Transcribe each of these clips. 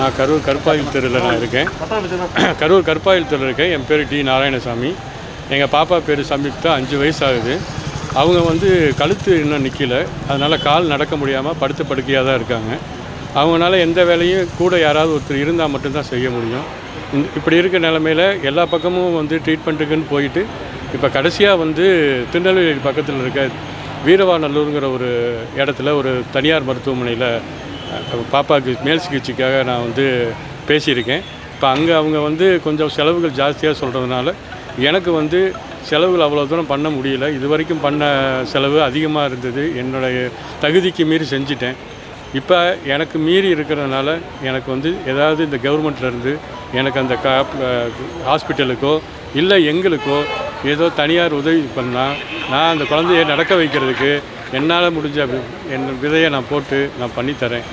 நான் கரூர் கருப்பாயில் தெருவில் நான் இருக்கேன். கரூர் கருப்பாயில் தெருவில் இருக்கேன். என் பேர் டி நாராயணசாமி. எங்கள் பாப்பா பேர் சம்யுக்தா அஞ்சு வயசு ஆகுது அவங்க வந்து கழுத்து இன்னும் நிற்கல அதனால் கால் நடக்க முடியாமல் படுத்து படுக்கையாக தான் இருக்காங்க. அவங்களால எந்த வேலையும் கூட யாராவது ஒருத்தர் இருந்தால் மட்டும்தான் செய்ய முடியும். இப்படி இருக்க நிலமையில எல்லா பக்கமும் வந்து ட்ரீட்மெண்ட்டுக்குன்னு போயிட்டு இப்போ கடைசியாக வந்து திருநெல்வேலி பக்கத்தில் இருக்க வீரவாநல்லூருங்கிற ஒரு இடத்துல ஒரு தனியார் மருத்துவமனையில் பாப்பாவுக்கு மேல் சிகிச்சைக்காக நான் வந்து பேசியிருக்கேன். இப்போ அங்கே அவங்க வந்து கொஞ்சம் செலவுகள் ஜாஸ்தியாக சொல்கிறதுனால எனக்கு வந்து செலவுகள் அவ்வளோ தூரம் பண்ண முடியல. இது வரைக்கும் பண்ண செலவு அதிகமாக இருந்தது. என்னுடைய தகுதிக்கு மீறி செஞ்சிட்டேன். இப்போ எனக்கு மீறி இருக்கிறதுனால எனக்கு வந்து ஏதாவது இந்த கவர்மெண்ட்லேருந்து எனக்கு அந்த கா ஹாஸ்பிட்டலுக்கோ இல்லை எங்களுக்கோ ஏதோ தனியார் உதவி பண்ணால் நான் அந்த குழந்தைய நடக்க வைக்கிறதுக்கு என்னால் முடிஞ்ச என் விதையை நான் போட்டு நான் பண்ணித்தரேன்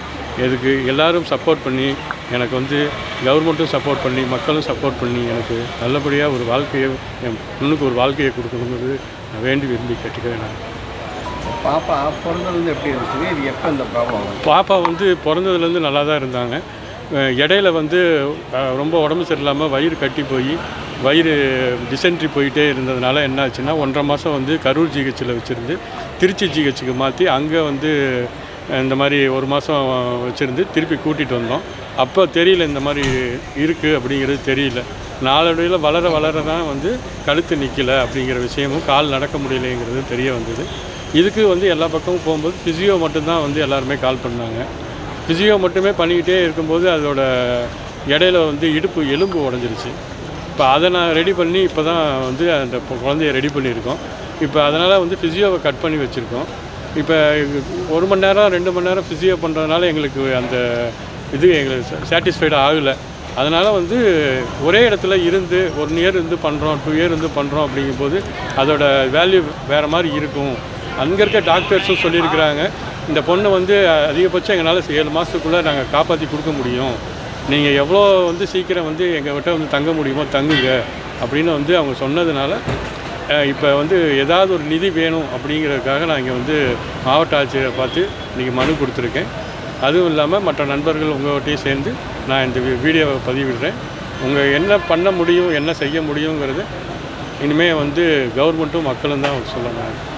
எதுக்கு? எல்லாரும் சப்போர்ட் பண்ணி எனக்கு வந்து கவர்மெண்ட்டும் சப்போர்ட் பண்ணி மக்களும் சப்போர்ட் பண்ணி எனக்கு நல்லபடியாக ஒரு வாழ்க்கையை என் பொண்ணுக்கு ஒரு வாழ்க்கையை கொடுக்கணுங்கிறது நான் வேண்டி விரும்பி கேட்டுக்கிறேன் நான். பாப்பா பிறந்ததுலேருந்து எப்படி இருந்துச்சுங்க? இது எப்போ இந்த ப்ராப்ளம் பாப்பா வந்து பிறந்ததுலேருந்து நல்லா தான் இருந்தாங்க. இடையில வந்து ரொம்ப உடம்பு சரியில்லாமல் வயிறு கட்டி போய் வயிறு டிசென்ட்ரி போயிட்டே இருந்ததுனால என்ன ஆச்சுன்னா ஒன்றரை மாதம் வந்து கரூர் ஜிஹெச்சில் வச்சுருந்து திருச்சி ஜிஹெச்சுக்கு மாற்றி அங்கே வந்து இந்த மாதிரி ஒரு மாதம் வச்சுருந்து திருப்பி கூட்டிகிட்டு வந்தோம். அப்போ தெரியல இந்த மாதிரி இருக்குது அப்படிங்கிறது தெரியல. நாளடைவில் வளர வளர தான் வந்து கழுத்து நிற்கல அப்படிங்கிற விஷயமும் கால் நடக்க முடியலைங்கிறது தெரிய வந்தது. இதுக்கு வந்து எல்லா பக்கமும் போகும்போது ஃபிசியோ மட்டும்தான் வந்து எல்லாருமே கால் பண்ணாங்க. ஃபிசியோ மட்டுமே பண்ணிக்கிட்டே இருக்கும்போது அதோட இடையில வந்து இடுப்பு எலும்பு உடஞ்சிருச்சு. இப்போ அதை நான் ரெடி பண்ணி இப்போ தான் வந்து அந்த குழந்தைய ரெடி பண்ணியிருக்கோம். இப்போ அதனால் வந்து ஃபிசியோவை கட் பண்ணி வச்சுருக்கோம். இப்போ ஒரு மணி நேரம் ரெண்டு மணி நேரம் ஃபிசியோ பண்ணுறதுனால எங்களுக்கு அந்த இது எங்களுக்கு சாட்டிஸ்ஃபைடு ஆகலை. அதனால் வந்து ஒரே இடத்துல இருந்து ஒன் இயர் இருந்து பண்ணுறோம் டூ இயர் இருந்து பண்ணுறோம் அப்படிங்கும்போது அதோட வேல்யூ வேறு மாதிரி இருக்கும். அங்கே இருக்க டாக்டர்ஸும் சொல்லியிருக்கிறாங்க. இந்த பொண்ணை வந்து அதிகபட்சம் எங்களால் ஏழு மாதத்துக்குள்ளே நாங்கள் காப்பாற்றி கொடுக்க முடியும். நீங்கள் எவ்வளோ வந்து சீக்கிரம் வந்து எங்கள்கிட்ட வந்து தங்க முடியுமோ தங்குங்க அப்படின்னு வந்து அவங்க சொன்னதுனால இப்போ வந்து ஏதாவது ஒரு நிதி வேணும் அப்படிங்கிறதுக்காக நான் இங்கே வந்து மாவட்ட ஆட்சியரை பார்த்து இன்றைக்கி மனு கொடுத்துருக்கேன். அதுவும் இல்லாமல் மற்ற நண்பர்கள் உங்கள்கிட்டையும் சேர்ந்து நான் இந்த வீ- வீடியோவை பதிவிடுறேன். உங்கள் என்ன பண்ண முடியும் என்ன செய்ய முடியுங்கிறது இனிமேல் வந்து கவர்மெண்ட்டும் மக்களும் தான் சொல்லணும்